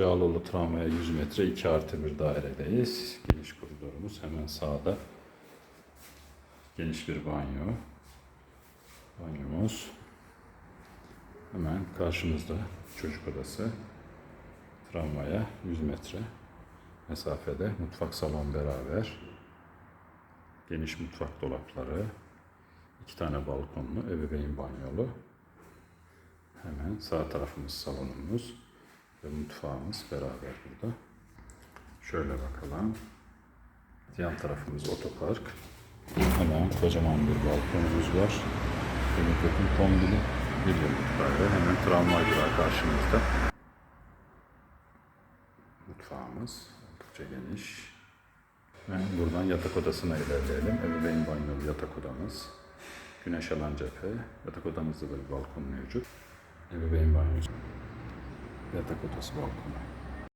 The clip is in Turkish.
Cağaloğlu tramvaya 100 metre 2 artı bir dairedeyiz. Geniş koridorumuz hemen sağda. Geniş bir banyo. Banyomuz. Hemen karşımızda çocuk odası. Tramvaya 100 metre mesafede. Mutfak salon beraber. Geniş mutfak dolapları. iki tane balkonlu ebeveyn banyolu. Hemen sağ tarafımız salonumuz ve mutfağımız beraber burada. Şöyle bakalım. Yan tarafımız otopark. Hemen kocaman bir balkonumuz var. Demirkök'ün kombini bir yıllık daire. Hemen tramvay durağı karşımızda. Mutfağımız oldukça geniş. Ve buradan yatak odasına ilerleyelim. Ebeveyn banyolu yatak odamız. Güneş alan cephe. Yatak odamızda da bir balkon mevcut. Ebeveyn banyosu. Yatak odası balkonu.